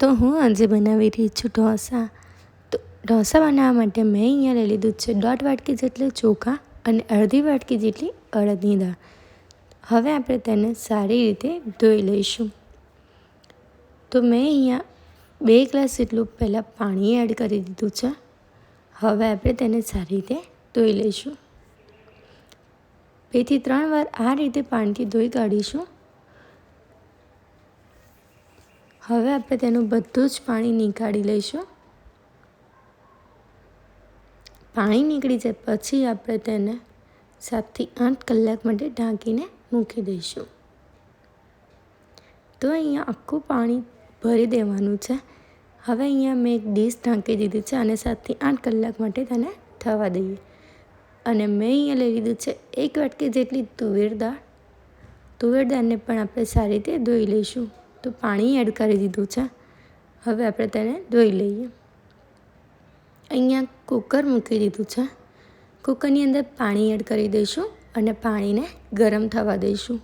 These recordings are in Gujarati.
તો હું આજે બનાવી રહી છું ઢોસા. તો ઢોસા બનાવવા માટે મેં અહીંયા લઈ લીધું છે દોઢ વાટકી જેટલું ચોખા અને અડધી વાટકી જેટલી અડદની દાળ. હવે આપણે તેને સારી રીતે ધોઈ લઈશું. તો મેં અહીંયા બે ગ્લાસ જેટલું પહેલાં પાણી એડ કરી દીધું છે. હવે આપણે તેને સારી રીતે ધોઈ લઈશું. બેથી ત્રણ વાર આ રીતે પાણીથી ધોઈ કાઢીશું. હવે આપણે તેનું બધું જ પાણી નીકાળી લઈશું. પાણી નીકળી જાય પછી આપણે તેને સાતથી આઠ કલાક માટે ઢાંકીને મૂકી દઈશું. તો અહીંયા આખું પાણી ભરી દેવાનું છે. હવે અહીંયા મેં એક ડીશ ઢાંકી દીધી છે અને સાતથી આઠ કલાક માટે તેને થવા દઈએ. અને મેં અહીંયા લઈ લીધું છે એક વાટકી જેટલી તુવેર દાળ. તુવેર દાળને પણ આપણે સારી રીતે ધોઈ લઈશું. તો પાણી એડ કરી દીધું છે. હવે આપણે તેને ધોઈ લઈએ. અહીંયા કુકર મૂકી દીધું છે. કુકરની અંદર પાણી એડ કરી દઈશું અને પાણીને ગરમ થવા દઈશું.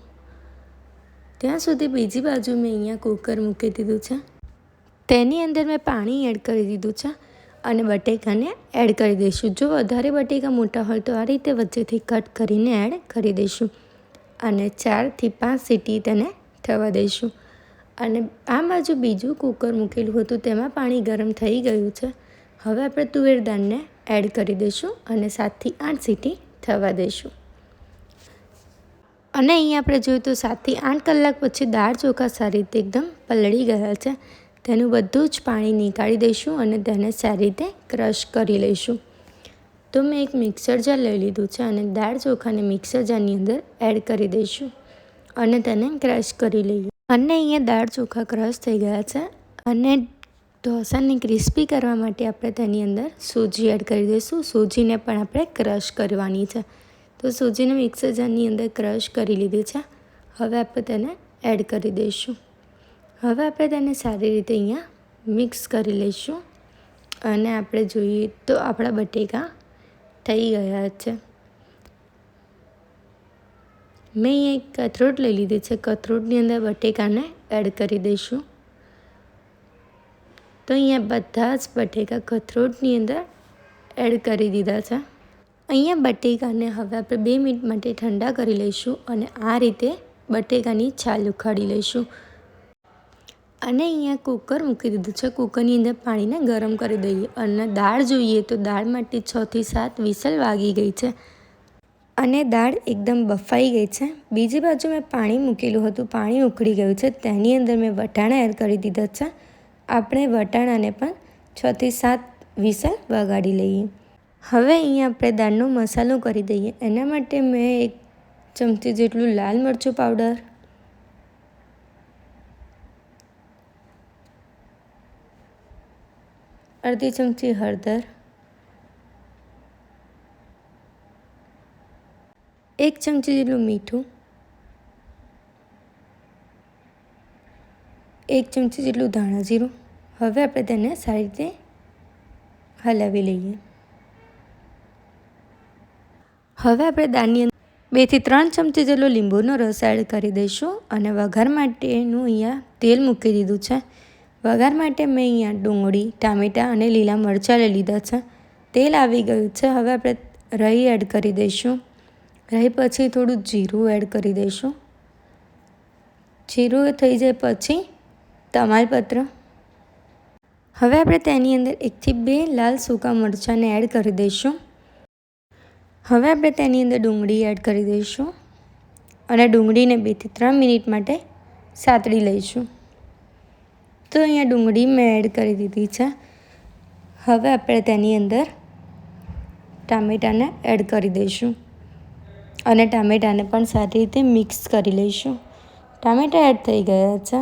ત્યાં સુધી બીજી બાજુ મેં અહીંયા કુકર મૂકી દીધું છે. તેની અંદર મેં પાણી એડ કરી દીધું છે અને બટેકાને એડ કરી દઈશું. જો વધારે બટેકા મોટા હોય તો આ રીતે વચ્ચેથી કટ કરીને એડ કરી દઈશું અને ચારથી પાંચ સીટી તેને થવા દઈશું. અને આ બાજુ બીજું કુકર મૂકેલું હતું, તેમાં પાણી ગરમ થઈ ગયું છે. હવે આપણે તુવેર દાળને એડ કરી દઈશું અને સાતથી આઠ સીટી થવા દઈશું. અને અહીંયા આપણે જોયું તો સાતથી આઠ કલાક પછી દાળ ચોખા સારી રીતે એકદમ પલળી ગયા છે. તેનું બધું જ પાણી નીકાળી દઈશું અને તેને સારી રીતે ક્રશ કરી લઈશું. તો મેં એક મિક્સર જાર લઈ લીધું છે અને દાળ ચોખાને મિક્સર જારની અંદર એડ કરી દઈશું અને તેને ક્રશ કરી લઈએ. અને અહીંયા દાળ ચોખા ક્રશ થઈ ગયા છે અને ઢોસાને ક્રિસ્પી કરવા માટે આપણે તેની અંદર સૂજી એડ કરી દઈશું. સૂજીને પણ આપણે ક્રશ કરવાની છે. તો સૂજીને મિક્સર જારની અંદર ક્રશ કરી લીધી છે. હવે આપણે તેને એડ કરી દઈશું. હવે આપણે તેને સારી રીતે અહીંયા મિક્સ કરી લઈશું. અને આપણે જોઈએ તો આપણા બટેકા થઈ ગયા છે. મેં અહીંયા એક કથરોટ લઈ લીધી છે. કથરોટની અંદર બટેકાને એડ કરી દઈશું. તો અહીંયા બધા જ બટેકા કથરોટની અંદર એડ કરી દીધા છે. અહીંયા બટેકાને હવે આપણે બે મિનિટ માટે ઠંડા કરી લઈશું અને આ રીતે બટેકાની છાલ ઉખાડી લઈશું. અને અહીંયા કુકર મૂકી દીધું છે. કુકરની અંદર પાણીને ગરમ કરી દઈએ અને દાળ જોઈએ તો દાળ માટે છથી સાત વિસલ વાગી ગઈ છે. અને દાળ એકદમ બફાઈ ગઈ છે. બીજી બાજુ મેં પાણી મૂકેલું હતું. પાણી ઉકળી ગયું છે. તેની અંદર મેં વટાણા એડ કરી દીધા છે. આપણે વટાણાને પણ છથી સાત વિસલ વગાડી લઈએ. હવે અહીંયા આપણે દાળનો મસાલો કરી દઈએ. એના માટે મેં એક ચમચી જેટલું લાલ મરચું પાવડર, અડધી ચમચી હળદર એક ચમચી જેટલું મીઠું. એક ચમચી જેટલું ધાણા જીરું. હવે આપણે તેને સારી રીતે હલાવી લઈએ. હવે આપણે દાળની બેથી ત્રણ ચમચી જેટલો લીંબુનો રસ એડ કરી દઈશું અને વઘાર માટેનું અહીંયા તેલ મૂકી દીધું છે. વઘાર માટે મેં અહીંયા ડુંગળી, ટામેટાં અને લીલા મરચાં લઈ લીધા છે. તેલ આવી ગયું છે. હવે આપણે રહી એડ કરી દઈશું. રહી પછી થોડું જીરું એડ કરી દઈશું. જીરું થઈ જાય પછી તમાલપત્ર હવે આપણે તેની અંદર એકથી બે લાલ સૂકા મરચાંને એડ કરી દઈશું. હવે આપણે તેની અંદર ડુંગળી એડ કરી દઈશું અને ડુંગળીને બેથી ત્રણ મિનિટ માટે સાતળી લઈશું. તો અહીંયા ડુંગળી મેં એડ કરી દીધી છે. હવે આપણે તેની અંદર ટામેટાને એડ કરી દઈશું. અને ટામેટાને પણ સારી રીતે મિક્સ કરી લઈશું. ટામેટા એડ થઈ ગયા છે.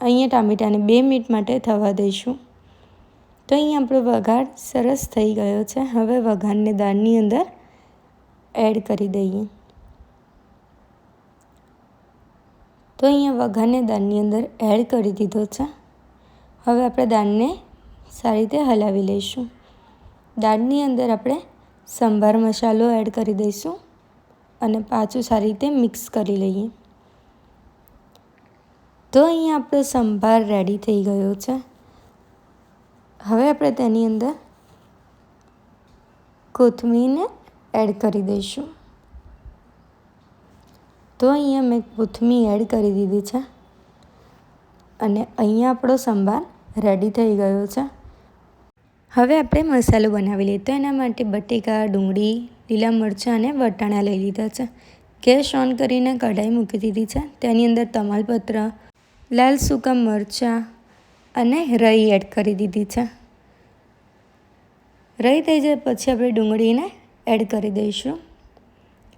અહીંયા ટામેટાને બે મિનિટ માટે થવા દઈશું. તો અહીં આપણો વઘાર સરસ થઈ ગયો છે. હવે વઘારને દાળની અંદર એડ કરી દઈએ. તો અહીંયા વઘારને દાળની અંદર એડ કરી દીધો છે. હવે આપણે દાળને સારી રીતે હલાવી લઈશું. દાળની અંદર આપણે સંભાર મસાલો એડ કરી દઈશું. અને પાછું સારી રીતે મિક્સ કરી લઈએ. તો અહીં આપણો સંભાર રેડી થઈ ગયો છે. હવે આપણે તેની અંદર કોથમીરને એડ કરી દઈશું. તો અહીંયા મેં કોથમીર એડ કરી દીધી છે. અને અહીંયા આપણો સંભાર રેડી થઈ ગયો છે. હવે આપણે મસાલો બનાવી લઈએ. તો એના માટે બટેકા, ડુંગળી લીલા મરચાં અને વટાણા લઈ લીધા છે. ગેસ ઓન કરીને કઢાઈ મૂકી દીધી છે. તેની અંદર તમાલપત્ર, લાલ સૂકા મરચાં અને રઈ એડ કરી દીધી છે. રહી થઈ જાય પછી આપણે ડુંગળીને એડ કરી દઈશું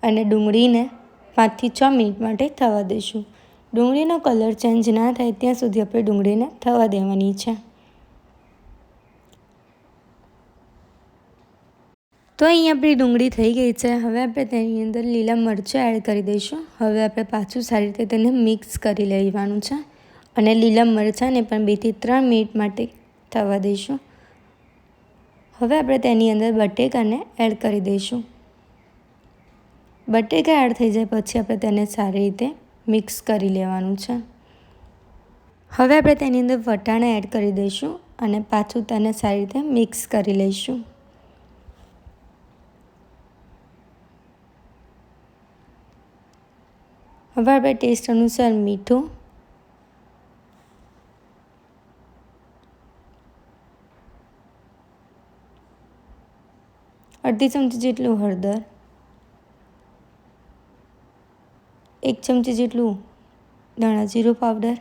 અને ડુંગળીને પાંચથી છ મિનિટ માટે થવા દઈશું. ડુંગળીનો કલર ચેન્જ ના થાય ત્યાં સુધી આપણે ડુંગળીને થવા દેવાની છે. તો અહીં આપણી ડુંગળી થઈ ગઈ છે. હવે આપણે તેની અંદર લીલા મરચાં એડ કરી દઈશું. હવે આપણે પાછું સારી રીતે તેને મિક્સ કરી લેવાનું છે. અને લીલા મરચાંને પણ બેથી ત્રણ મિનિટ માટે થવા દઈશું. હવે આપણે તેની અંદર બટેકાને એડ કરી દઈશું. બટેકા એડ થઈ જાય પછી આપણે તેને સારી રીતે મિક્સ કરી લેવાનું છે. હવે આપણે તેની અંદર વટાણા એડ કરી દઈશું અને પાછું તેને સારી રીતે મિક્સ કરી લઈશું. હવે આપણે ટેસ્ટ અનુસાર મીઠું અડધી ચમચી જેટલું હળદર, એક ચમચી જેટલું ધાણા જીરું પાવડર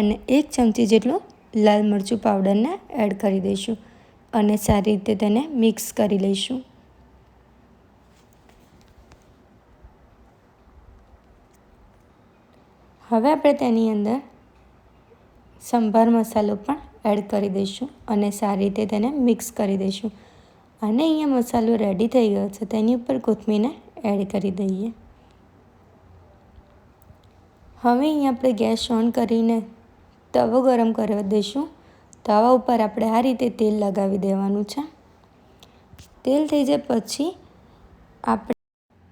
અને એક ચમચી જેટલું લાલ મરચું પાવડરને એડ કરી દઈશું અને સારી રીતે તેને મિક્સ કરી લઈશું. હવે આપણે તેની અંદર સંભાર મસાલો પણ એડ કરી દઈશું અને સારી રીતે તેને મિક્સ કરી દઈશું. અને અહીંયા મસાલો રેડી થઈ ગયો છે, તેની ઉપર કોથમીરને એડ કરી દઈએ. હવે અહીંયા આપણે ગેસ ઓન કરીને તવો ગરમ કરવા દઈશું. તવા ઉપર આપણે આ રીતે તેલ લગાવી દેવાનું છે. તેલ થઈ જાય પછી આપણે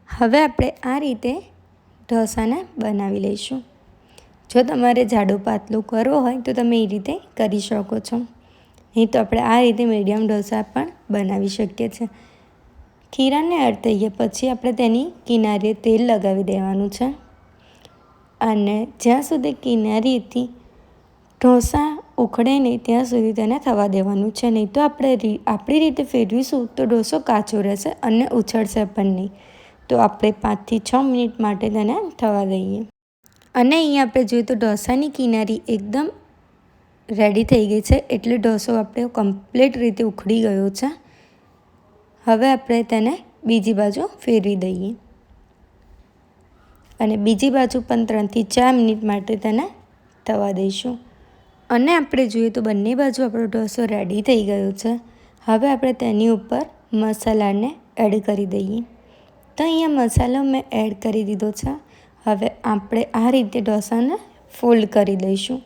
હવે આપણે આ રીતે ઢોસાને બનાવી લઈશું. જો તમારે જાડો પાતળો કરવો હોય તો તમે એ રીતે કરી શકો છો. નહીં તો આપણે આ રીતે મીડિયમ ઢોસા પણ બનાવી શકીએ છીએ. ખીરાને એડ પછી આપણે તેની કિનારીએ તેલ લગાવી દેવાનું છે. અને જ્યાં સુધી કિનારીથી ઢોસા ઉખડે નહીં, ત્યાં સુધી તેને થવા દેવાનું છે. નહીં તો આપણે આપણી રીતે ફેરવીશું તો ઢોસો કાચો રહેશે અને ઉછળશે પણ નહીં. તો આપણે પાંચથી છ મિનિટ માટે તેને થવા દઈએ. અને અહીંયા આપણે જોઈએ તો ઢોસાની કિનારી એકદમ રેડી થઈ ગઈ છે. એટલે ઢોસો આપણે કમ્પ્લીટ રીતે ઉખડી ગયો છે. હવે આપણે તેને બીજી બાજુ ફેરવી દઈએ. અને બીજી બાજુ પણ ત્રણથી ચાર મિનિટ માટે તેને થવા દઈશું. અને આપણે જોઈએ તો બંને બાજુ આપણો ઢોસો રેડી થઈ ગયો છે. હવે આપણે તેની ઉપર મસાલાને એડ કરી દઈએ. તો અહીંયા મસાલો મેં એડ કરી દીધો છે. હવે આપણે આ રીતે ઢોસાને ફોલ્ડ કરી દઈશું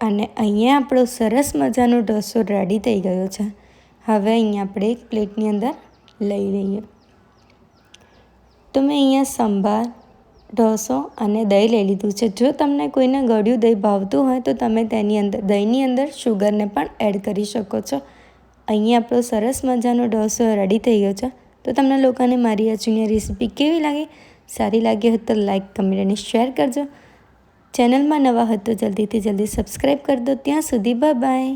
અને અહીંયા આપણો સરસ મજાનો ઢોસો રેડી થઈ ગયો છે. હવે અહીંયા આપણે એક પ્લેટની અંદર લઈ લઈએ. તો મેં અહીંયા સંભાર, ઢોસો અને દહીં લઈ લીધું છે. જો તમને કોઈને ગળ્યું દહીં ભાવતું હોય તો તમે તેની અંદર, દહીંની અંદર શુગરને પણ એડ કરી શકો છો. અહીંયા આપણો સરસ મજાનો ઢોસો રેડી થઈ ગયો છે. તો તમને લોકોને મારી આ જૂની રેસીપી કેવી લાગી? સારી લાગી હોય તો લાઇક કમેન્ટ અને શેર કરજો. ચેનલમાં નવા હોય તો જલ્દીથી જલ્દી સબસ્ક્રાઈબ કરી દો. ત્યાં સુધી બાય બાય